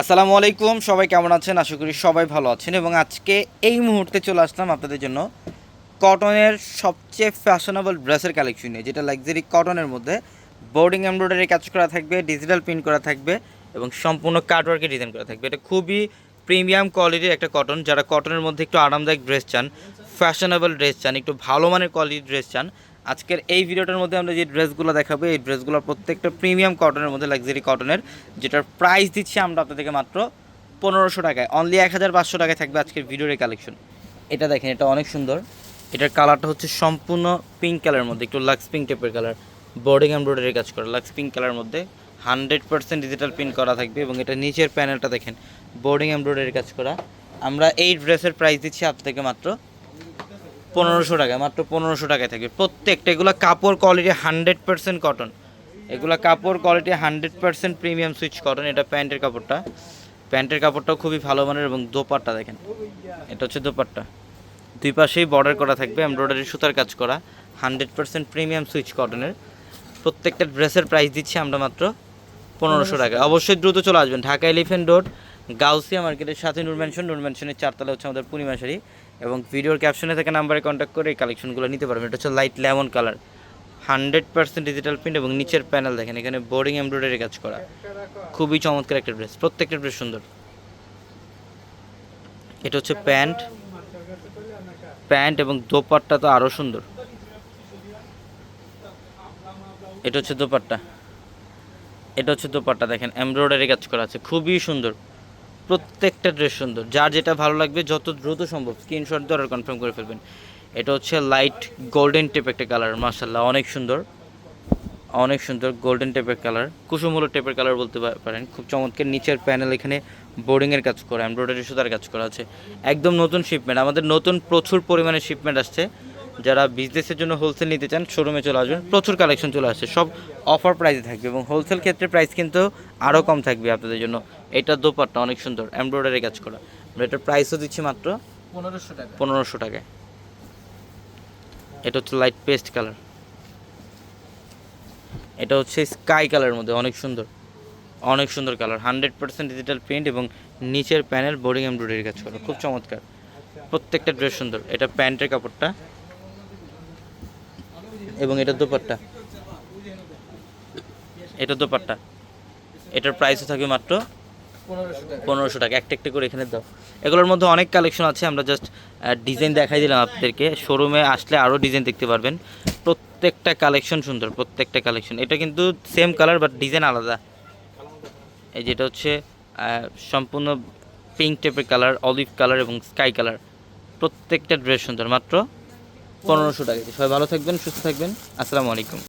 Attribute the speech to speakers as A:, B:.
A: আসসালামু আলাইকুম, সবাই কেমন আছেন? আশা করি সবাই ভালো আছেন এবং আজকে এই মুহূর্তে চলে আসলাম আপনাদের জন্য কটনের সবচেয়ে ফ্যাশনেবল ড্রেসের কালেকশন নিয়ে, যেটা লাক্সারি কটনের মধ্যে বোর্ডিং এমব্রয়ডারি কাজ করা থাকবে ডিজিটাল প্রিন্ট করা থাকবে এবং সম্পূর্ণ কাটওয়ার্কে ডিজাইন করা থাকবে। এটা খুবই প্রিমিয়াম কোয়ালিটির একটা কটন যারা কটনের মধ্যে একটু আরামদায়ক ড্রেস চান ফ্যাশনেবল ড্রেস চান, একটু ভালো মানের কোয়ালিটির ড্রেস চান আজকের এই ভিডিওটার মধ্যে আমরা যে ড্রেসগুলো দেখাবো, এই ড্রেসগুলো প্রত্যেকটা প্রিমিয়াম কটনের মধ্যে লাক্সারি কটনের যেটার প্রাইস দিচ্ছি আমরা আপনাদেরকে মাত্র পনেরোশো টাকায়। অনলি এক হাজার পাঁচশো টাকায় থাকবে আজকের ভিডিওর এই কালেকশন এটা দেখেন, এটা অনেক সুন্দর। এটার কালারটা হচ্ছে সম্পূর্ণ পিঙ্ক কালারের মধ্যে, একটু লাক্স পিঙ্ক টাইপের কালার বোর্ডিং এমব্রয়ডারি কাজ করা লাক্স পিঙ্ক কালারের মধ্যে। হান্ড্রেড পার্সেন্ট ডিজিটাল প্রিন্ট করা থাকবে এবং এটা নিচের প্যানেলটা দেখেন বোর্ডিং এমব্রয়ডারি কাজ করা। আমরা এই ড্রেসের প্রাইস দিচ্ছি আপনাদেরকে মাত্র পনেরোশো টাকা মাত্র পনেরোশো টাকায় থাকবে প্রত্যেকটা এগুলো কাপড় কোয়ালিটি হান্ড্রেড পার্সেন্ট কটন এগুলো কাপড় quality hundred percent premium Swiss cotton এটা প্যান্টের কাপড়টা। প্যান্টের কাপড়টাও খুবই ভালো মানের এবং দোপাট্টা দেখেন। এটা হচ্ছে দোপাট্টা। দুই পাশেই বর্ডার করা থাকবে এমব্রয়ডারি সুতার কাজ করা হান্ড্রেড পার্সেন্ট প্রিমিয়াম সুইচ কটনের প্রত্যেকটা ড্রেসের প্রাইস দিচ্ছি আমরা মাত্র পনেরোশো টাকা। অবশ্যই দ্রুত চলে আসবেন। ঢাকা এলিফেন্ট রোড গাউসিয়া মার্কেটের সাথে নূর ম্যানশন। নূর ম্যানশনের চারতলা হচ্ছে আমাদের পূর্ণিমা শাড়ি এবং ভিডিওর ক্যাপশনে থেকে নাম্বারে কন্ট্যাক্ট করে এই কালেকশনগুলো নিতে পারবেন। এটা হচ্ছে light lemon colour hundred percent digital print এবং নিচের প্যানেল দেখেন, এখানে বোর্ডিং এমব্রয়ডারি কাজ করা। খুবই চমৎকার একটা ড্রেস প্রত্যেকটা ড্রেস সুন্দর। এটা হচ্ছে প্যান্ট। প্যান্ট এবং দোপাট্টা তো আরও সুন্দর। এটা হচ্ছে দোপাট্টা। এটা হচ্ছে দোপাট্টা, দেখেন এমব্রয়ডারি কাজ করা আছে, খুবই সুন্দর। প্রত্যেকটা ড্রেস সুন্দর। যার যেটা ভালো লাগবে, যত দ্রুত সম্ভব স্ক্রিনশট দিয়ে অর্ডার কনফার্ম করে ফেলবেন। এটা হচ্ছে লাইট গোল্ডেন টেপ একটা কালার মার্শাল্লাহ অনেক সুন্দর। অনেক সুন্দর গোল্ডেন টেপের কালার কুসুম হলো টেপের কালার বলতে পারেন। খুব চমৎকার, নিচের প্যানেল এখানে বোর্ডিংয়ের কাজ করা এমব্রয়ডারি সুতার কাজ করা আছে। একদম নতুন শিপমেন্ট আমাদের নতুন প্রচুর পরিমাণে শিপমেন্ট আসছে। যারা বিজনেসের জন্য হোলসেল নিতে চান শোরুমে চলে আসবেন। প্রচুর কালেকশন চলে আসছে। সব অফার প্রাইসে থাকবে এবং হোলসেল ক্ষেত্রে প্রাইস কিন্তু আরও কম থাকবে আপনাদের জন্য। এটা দোপাট্টা অনেক সুন্দর। এমব্রয়ডারি কাজ করা। আমরা এটার প্রাইসও দিচ্ছি মাত্র
B: পনেরোশো টাকা।
A: পনেরোশো টাকায়। এটা হচ্ছে লাইট পেস্ট কালার এটা হচ্ছে স্কাই কালারের মধ্যে অনেক সুন্দর। অনেক সুন্দর colour hundred percent digital print এবং নিচের প্যানেল বোর্ডিং এমব্রয়ডারি কাজ করা। খুব চমৎকার। প্রত্যেকটা ড্রেস সুন্দর। এটা প্যান্টের কাপড়টা। এবং এটা দোপাট্টা? এটা দোপাট্টা। এটার প্রাইসও থাকবে মাত্র
B: পনেরোশো টাকা।
A: একটা একটা করে এখানে দাও। এগুলোর মধ্যে অনেক কালেকশন আছে, আমরা জাস্ট ডিজাইন দেখাই দিলাম আপনাদেরকে। শোরুমে আসলে আরও ডিজাইন দেখতে পারবেন। প্রত্যেকটা কালেকশন সুন্দর, প্রত্যেকটা কালেকশন এটা কিন্তু সেম কালার বাট ডিজাইন আলাদা। এই যেটা হচ্ছে সম্পূর্ণ পিঙ্ক টাইপের কালার অলিভ কালার এবং স্কাই কালার প্রত্যেকটা ড্রেস সুন্দর, মাত্র পনেরোশো টাকা সবাই ভালো থাকবেন সুস্থ থাকবেন। আসসালামু আলাইকুম।